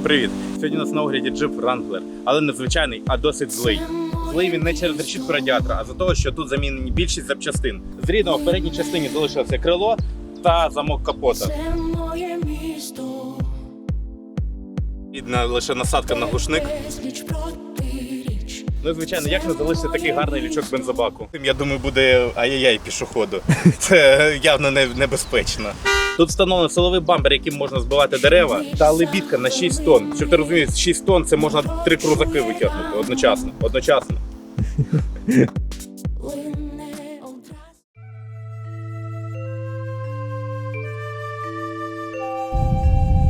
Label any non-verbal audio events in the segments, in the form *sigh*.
Всім привіт! Сьогодні у нас на огляді джип Wrangler, але не звичайний, а досить злий. Злий він не через решітку радіатора, а за того, що тут замінені більшість запчастин. З рідного в передній частині залишилося крило та замок капота. Рідна лише насадка на глушник. Ну, і, звичайно, як не залишиться такий гарний лючок бензобаку. Тим Я думаю, буде ай-яй-яй пішоходу. *laughs* Це явно небезпечно. Тут встановлено силовий бампер, яким можна збивати дерева, та лебідка на 6 тонн. Щоб ти розумів, 6 тонн це можна три крузаки витягнути одночасно. Одночасно.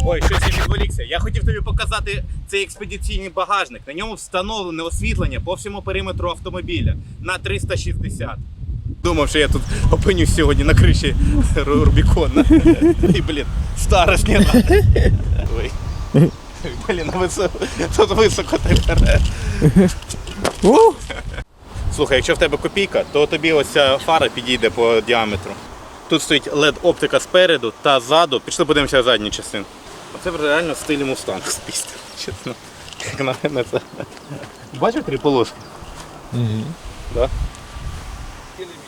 Ой, щось я відволікся. Я хотів тобі показати цей експедиційний багажник. На ньому встановлене освітлення по всьому периметру автомобіля на 360. Думав, що я тут опинюсь сьогодні на криші Ру- Рубікона. *laughs* І, блін, старость не Ой. Блін, високо, тут високо тепер. Слухай, якщо в тебе копійка, то тобі ось ця фара підійде по діаметру. Тут стоїть LED оптика спереду та ззаду. Пішли подивимося задню частину. Оце реально в стилі мустанг спістив, чесно. Як на мене це. Бачив три полоски? Угу. Да?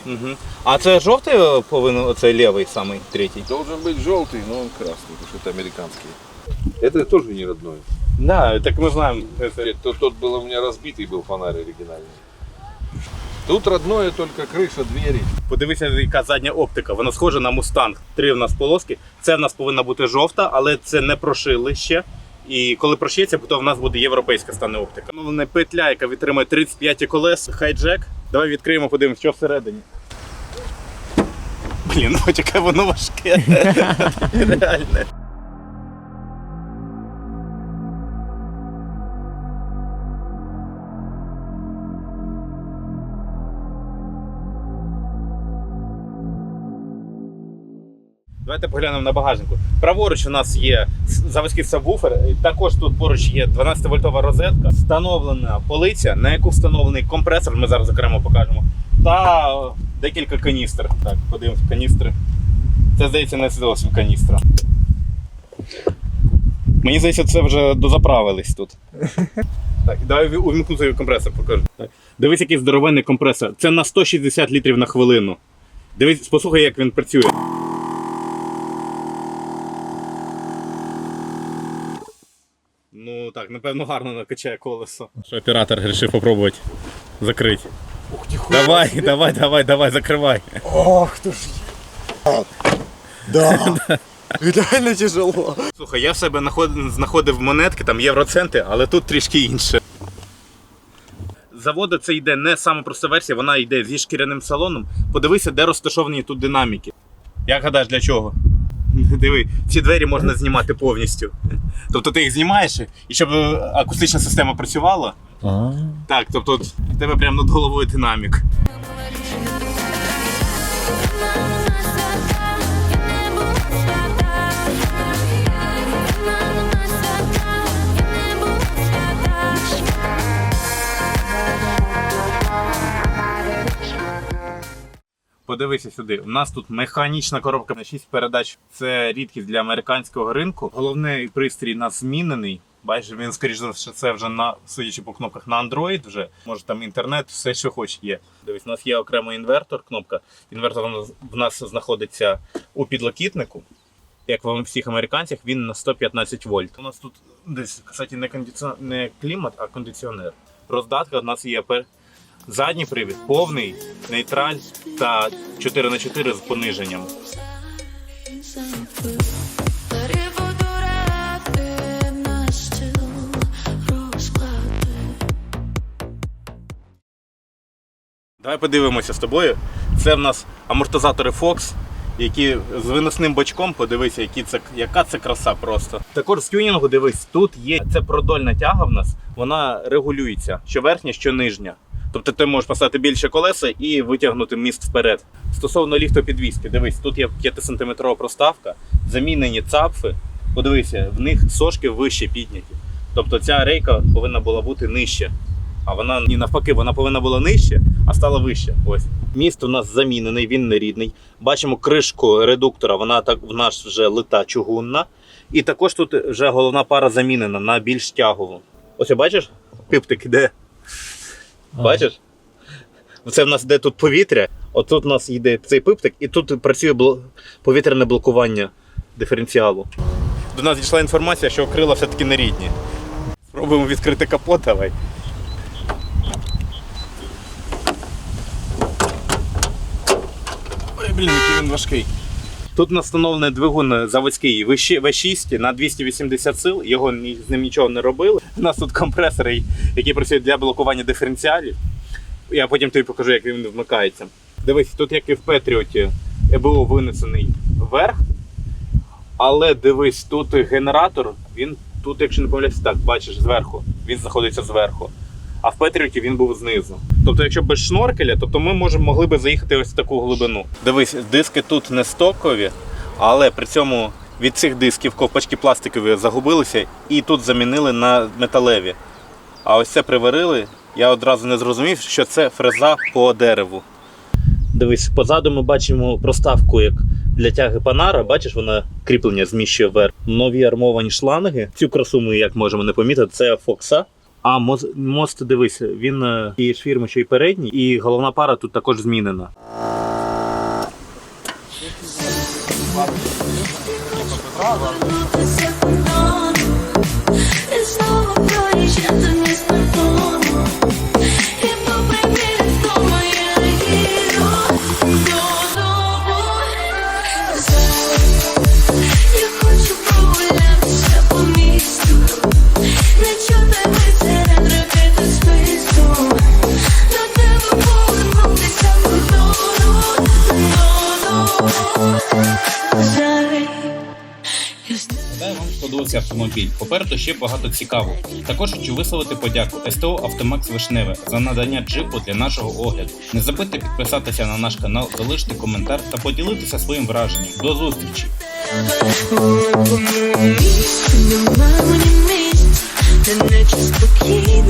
Угу. А це жовтий е, повинен, оцей лівий самий третій? Должен быть желтый, но он красный, потому что это американский. Это тоже не родной. Да, так ми знаємо. Это, тот, тот был у меня разбитый был фонарь оригинальный. Тут родное только крыша, двери. Подивися, яка задня оптика. Вона схожа на мустанг. Три в нас полоски. Це в нас повинна бути жовта, але це не прошили ще. І коли прошиється, то в нас буде європейська стане оптика. Встановлена петля, яка відтримує 35 колес, хайджек. Давай відкриємо, подивимось, що всередині. Блін, ну яке воно важке. Реальне. Давайте поглянемо на багажнику. Праворуч у нас є заводський сабвуфер. Також тут поруч є 12-вольтова розетка, встановлена полиця, на яку встановлений компресор. Ми зараз окремо покажемо. Та декілька каністр. Так, подивимось каністри. Це здається не зовсім каністра. Мені здається, це вже дозаправились тут. *laughs* Так, давай увімкну цей компресор, покажу. Так. Дивись, який здоровенний компресор. Це на 160 літрів на хвилину. Дивись, послухай, як він працює. Ну так, напевно, гарно накачає колесо. Що оператор вирішив попробувати закрити. Давай, давай, давай, давай, закривай. Ох ты ж. Да. Реально тяжело. Слухай, я в себе знаходив монетки, там євроценти, але тут трішки інше. З Заводу це йде не саме проста версія, вона йде зі шкіряним салоном. Подивися, де розташовані тут динаміки. Як гадаєш, для чого? *laughs* Диви, ці двері можна знімати повністю. Тобто ти їх знімаєш, і щоб е, акустична система працювала. Так, тобто в тебе прямо над головою динамік. Подивися сюди. У нас тут механічна коробка на 6 передач. Це рідкість для американського ринку. Головний пристрій у нас змінений. Бачиш, він, скоріш за все, це вже на судячи по кнопках на Android вже. Може там інтернет, все, що хоч є. Дивись, у нас є окремо інвертор, кнопка. Інвертор в нас знаходиться у підлокітнику. Як в всіх американцях, він на 115 вольт. У нас тут десь, кстати, не, кондиціон... не клімат, а кондиціонер. Роздатка у нас є пер... задній привід, повний, нейтраль та 4х4 з пониженням. Давай подивимося з тобою. Це в нас амортизатори Fox, які з виносним бачком. Подивися, які це, яка це краса просто. Також з тюнінгу дивись, тут є це продольна тяга в нас, вона регулюється, що верхня, що нижня. Тобто ти можеш поставити більше колеса і витягнути міст вперед. Стосовно ліфтопідвізки, дивись, тут є 5-сантиметрова проставка, замінені цапфи. Подивися, в них сошки вище підняті. Тобто ця рейка повинна була бути нижче. А вона ні навпаки, вона повинна була нижче, а стала вище. Ось. Міст у нас замінений, він не рідний. Бачимо кришку редуктора, вона так в нас вже лита чугунна. І також тут вже головна пара замінена на більш тягову. Ось бачиш, пиптик іде. Бачиш? Це в нас йде тут повітря, отут у нас йде цей пиптик, і тут працює повітряне блокування диференціалу. До нас дійшла інформація, що крила все-таки не рідні. Спробуємо відкрити капот, давай. Ой, він важкий. Тут у нас встановлений двигун заводський V6 на 280 сил, його з ним нічого не робили. У нас тут компресори, які працюють для блокування диференціалів. Я потім тобі покажу, як він вмикається. Дивись, тут як і в Петріоті, ЕБУ винесений вверх. Але дивись, тут генератор, він тут, якщо не помиляюсь, так, бачиш, зверху. Він знаходиться зверху. А в Петріоті він був знизу. Тобто, якщо без шноркеля, тобто ми можемо могли би заїхати ось в таку глибину. Дивись, диски тут не стокові, але при цьому від цих дисків ковпачки пластикові загубилися і тут замінили на металеві. А ось це приварили. Я одразу не зрозумів, що це фреза по дереву. Дивись, позаду ми бачимо проставку як для тяги панара. Бачиш, вона кріплення зміщує вверх. Нові армовані шланги. Цю красу ми, як можемо не помітити, це Фокса. А мост, мост дивись, він і швірми, що й передній, і головна пара тут також змінена. Знову проїжджати сподобався автомобіль. Попереду ще багато цікавого. Також хочу висловити подяку СТО Автомакс Вишневе за надання джипу для нашого огляду. Не забудьте підписатися на наш канал, залишити коментар та поділитися своїм враженням. До зустрічі! Нема мені місць, де наче спокійно